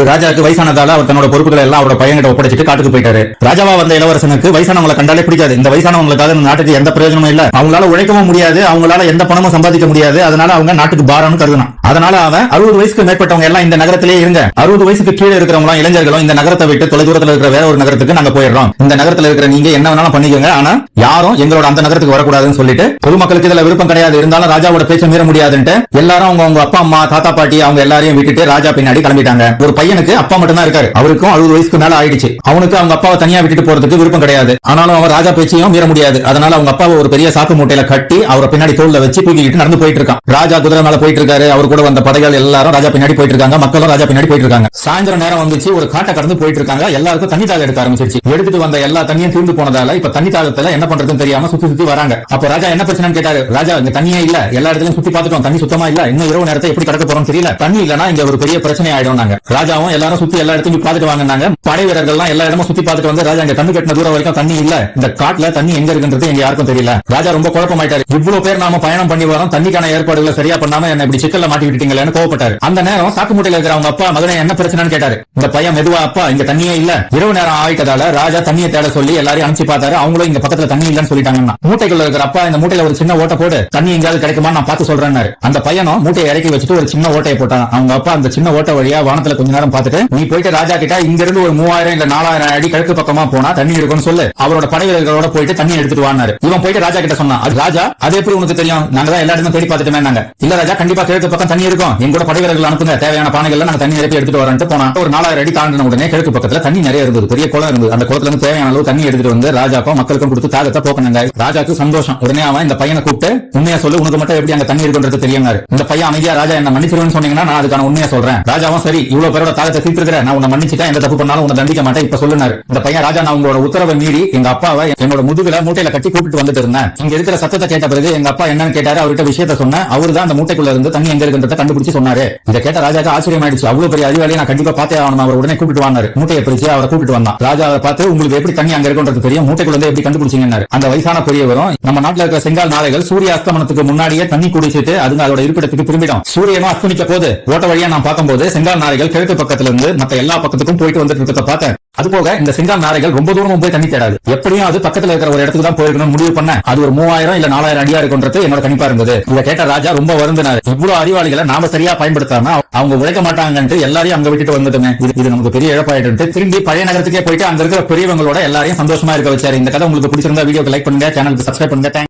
ஒரு ராஜாவுக்கு வயசானதால அவர் தன்னோட பொறுப்புகளை எல்லாம் அவரோட பையன்கிட்ட ஒப்படைச்சிட்டு காட்டுக்கு போயிட்டாரு. ராஜாவா வந்த இளவரசனுக்கு வயசானவங்களை கண்டாலே பிடிக்காது. இந்த வயசானவங்களுக்காக இந்த நாட்டுக்கு எந்த பிரயோஜனமும் இல்ல. அவங்களால உழைக்கவும் முடியாது அவங்களால எந்த பணமும் சம்பாதிக்க முடியாது. அதனால அவங்க நாட்டுக்கு பாரம்னு கருதுனான். அதனால அவன் அறுபது வயசுக்கு மேற்பட்டவங்க எல்லாம் இந்த நகரத்திலே இருங்க. அறுபது வயசுக்கு கீழே இருக்கிறவங்க இளைஞர்களும் இந்த நகரத்தை விட்டு தொலைதூரத்தில் இருக்கிற வேற ஒரு நகரத்துக்கு நாங்க போயிடுறோம். இந்த நகரத்துல இருக்கிற நீங்க என்ன வேணாலும் பண்ணிக்கோங்க. ஆனா யாரும் எங்களோட அந்த நகரத்துக்கு வரக்கூடாதுன்னு சொல்லிட்டு பொதுமக்களுக்கு இதுல விருப்பம் கிடையாது. இருந்தாலும் ராஜாவோட பேச்ச மீற முடியாதுன்ட்டு எல்லாரும் அவங்க அவங்க அப்பா அம்மா தாத்தா பாட்டி அவங்க எல்லாரையும் விட்டுட்டு ராஜா பின்னாடி கிளம்பிட்டாங்க. ஒரு பையனுக்கு அப்பா மட்டும்தான் இருக்காரு. அவருக்கும் அறுபது வயசுக்கு மேல ஆயிடுச்சு. அவனுக்கு அவங்க அப்பாவை தனியா விட்டுட்டு போறதுக்கு விருப்பம் கிடையாது. ஆனாலும் அவன் ராஜா பேச்சையும் மீற முடியாது. அதனால அவங்க அப்பாவை ஒரு பெரிய சாக்கு மூட்டையில கட்டி அவரை பின்னாடி தோல்ல வச்சு தூக்கிக்கிட்டு நடந்து போயிட்டு இருக்கான். ராஜா குதிரை மேல போயிட்டு இருக்காரு. அவர் கூட வந்த படைகள் எல்லாரும் ராஜா பின்னாடி போயிட்டு இருக்காங்க. மக்களும் ராஜா பின்னாடி போயிட்டு இருக்காங்க. சாயந்தரம் நேரம் வந்துச்சு. ஒரு காட்டை கடந்து போயிட்டு இருக்காங்க. எல்லாருக்கும் தண்ணி தாக எடுக்க ஆரம்பிச்சிருச்சு. எடுத்துட்டு வந்த எல்லா தண்ணியும் தீர்ந்து போனதால இப்ப தண்ணி தாகத்துல என்ன பண்றதுன்னு தெரியாம சுத்தி சுத்தி வராங்க. அப்ப ராஜா என்ன பிரச்சனை கேட்டாரு? ராஜா இங்க தண்ணியே இல்ல. எல்லா இடத்துலயும் சுத்தி பார்த்துட்டோம். தண்ணி சுத்தமா இல்ல. இன்னும் இரவு நேரத்தை எப்படி கடக்க போறோம் தெரியல. தண்ணி இல்லனா இங்க ஒரு பெரிய பிரச்சனை ஆயிடும் நாங்க ராஜாவும் எல்லாரும் சுத்தி எல்லா இடத்தையும் பார்த்துட்டு வாங்கினாங்க. படை வீரர்கள் எல்லாம் எல்லா இடமும் சுத்தி பார்த்துட்டு வந்து ராஜா இங்க கண்ணு கட்டின தூரம் வரைக்கும் தண்ணி இல்ல. இந்த காட்டுல தண்ணி எங்க இருக்குன்றது எங்க யாருக்கும் தெரியல. ராஜா ரொம்ப குழப்பமாயிட்டாரு. இவ்வளவு பேர் நாம பயணம் பண்ணி வரோம். தண்ணிக்கான ஏற்பாடுகளை சரியா பண்ணாம என்ன இப்படி சிக்கல்ல மாட்டி விட்டீங்களேன்னு கோவப்பட்டாரு. அந்த நேரம் சாக்கு மூட்டையில இருக்கிற அவங்க அப்பா மதுரை என்ன பிரச்சனைன்னு கேட்டாரு. இந்த பையன் மெதுவா அப்பா இங்க தண்ணியே இல்ல. இரவு நேரம் ஆயிட்டதால ராஜா தண்ணியை தேட சொல்லி எல்லாரையும் அனுப்பிச்சு பார்த்தாரு. அவங்களும் இங்க பக்கத்துல தண்ணி இல்லன்னு சொல்லிட்டாங்கன்னா. மூட்டைக்குள்ள இருக்கிற அப்பா இந்த மூட்டையில ஒரு சின்ன ஓட்டை போடு. தண்ணி எங்கேயாவது கிடைக்குமா நான் பார்த்து சொல்றேன்னாரு. அந்த பையனும் மூட்டையை இறக்கி வச்சுட்டு ஒரு சின்ன ஓட்டையை போட்டான். அவங்க அப்பா அந்த சின்ன ஓட்டை வழியா வானத்துல கொஞ்ச நேரம் பார்த்துட்டு நீ போயிட்டு ராஜா கிட்ட இங்க இருந்து ஒரு மூவாயிரம் இல்ல நாலாயிரம் அடி கிழக்கு பக்கமா போனா தண்ணி இருக்கும்னு சொல்லு. அவரோட படை வீரர்களோட போயிட்டு தண்ணி எடுத்துட்டு வானாரு இவன் போயிட்டு ராஜா கிட்ட சொன்னான் அது ராஜா அது எப்படி உனக்கு தெரியும்? நாங்க தான் எல்லா இடமும் தேடி பார்த்துட்டுமே நாங்க இல்ல ராஜா கண்டிப்பா கிழக்கு பக்கம் தண்ணி இருக்கும். எங்களோட படை வீரர்கள் அனுப்புங்க. தேவையான பானைகள் நாங்க தண்ணி நிரப்பி எடுத்துட்டு வரேன்ட்டு போனா ஒரு நாலாயிரம் அடி தாண்டின உடனே கிழக்கு பக்கத்துல தண்ணி நிறைய இருந்தது. பெரிய குளம் இருந்தது. அந்த குளத்துல இருந்து தேவையான அளவு தண்ணி எடுத்துட்டு வந்து ராஜாக்கும் மக்களுக்கும் கொடுத்து தாகத்தை போக்கணுங்க. ராஜாக்கு சந்தோஷம். உடனே அவன் இந்த பையனை கூப்பிட்டு உண்மையா சொல்லு உனக்கு மட்டும் எப்படி அங்க தண்ணி இருக்குன்றது தெரியுங்க இந்த பையன் அமைதியா ராஜா என்ன மன்னிச்சிருவேன்னு சொன்னீங்கன்னா நான் அதுக்கான உண்மையா சொல்றேன். ராஜாவும் சரி இவ்வளவு பேரோட காலத்தை தீர்த்திருக்கிறேன் நான் உன்னை மன்னிச்சுட்டேன் எந்த தப்பு பண்ணாலும் உன்னை தண்டிக்க மாட்டேன் இப்ப சொல்லுனாரு. இந்த பையன் ராஜா நான் உங்களோட உத்தரவை மீறி எங்க அப்பாவை என்னோட முதுகுல மூட்டையில கட்டி கூப்பிட்டு வந்துட்டு இருந்தேன். இங்க இருக்கிற சத்தத்தை கேட்ட பிறகு எங்க அப்பா என்னன்னு கேட்டாரு அவர்கிட்ட விஷயத்த சொன்னேன். அவரு தான் அந்த மூட்டைக்குள்ள இருந்து தண்ணி எங்க இருக்குன்றத கண்டுபிடிச்சு சொன்னாரு. இதை கேட்ட ராஜாக்கு ஆச்சரியம் ஆயிடுச்சு அவ்வளவு பெரிய அறிவாளியை நான் கண்டிப்பா பார்த்தே ஆகணும் அவர் உடனே கூப்பிட்டு வந்தாரு. மூட்டையை பிரிச்சு அவரை கூப்பிட்டு வந்தான். ராஜா பார்த்து உங்களுக்கு எப்படி தண்ணி அங்க இருக்குன்றது தெரியும்? மூட்டைக்குள்ள இருந்து எப்படி கண்டுபிடிச்சீங்கன்னாரு. அந்த வயசான பெரியவரும் நம்ம நாட்டுல இருக்கிற செங்கால் நாளைகள் சூரிய அஸ்தமனத்துக்கு முன்னாடியே தண்ணி குடிச்சிட்டு அதுங்க அதோட இருப்பிடத்துக்கு திரும்பிடும். சூரியனும் அஸ்தமிக்க போது ஓட்ட வழியா நான் பார்க்கும்போது செங்கால் நாளைகள் கிழக்கு பக்கத்துல இருந்து மத்த எல்லா பக்கத்துக்கும் போயிட்டு வந்துட்டு இருக்கிறத பார்த்தேன் அது போக இந்த செங்கால் நாரைகள் ரொம்ப தூரம் போய் தண்ணி தேடாது. எப்படியும் அது பக்கத்துல இருக்கிற ஒரு இடத்துக்கு தான் போயிருக்கணும் முடிவு பண்ண அது ஒரு மூவாயிரம் இல்ல நாலாயிரம் அடியா இருக்குன்றது என்னோட கணிப்பா இருந்தது. இதை கேட்ட ராஜா ரொம்ப வருந்தினாரு. இவ்வளவு அறிவாளிகளை நாம சரியா பயன்படுத்தாம அவங்க உழைக்க மாட்டாங்கன்ட்டு எல்லாரையும் அங்க விட்டுட்டு வந்துட்டுங்க இது நமக்கு பெரிய இழப்பாயிட்டு திரும்பி பழைய நகரத்துக்கே போயிட்டு அங்க இருக்கிற பெரியவங்களோட எல்லாரையும் சந்தோஷமா இருக்க வச்சாரு. இந்த கதை உங்களுக்கு பிடிச்சிருந்தா வீடியோக்கு லைக் பண்ணுங்க சேனலுக்கு சப்ஸ்கிரைப் பண்ணுங்க.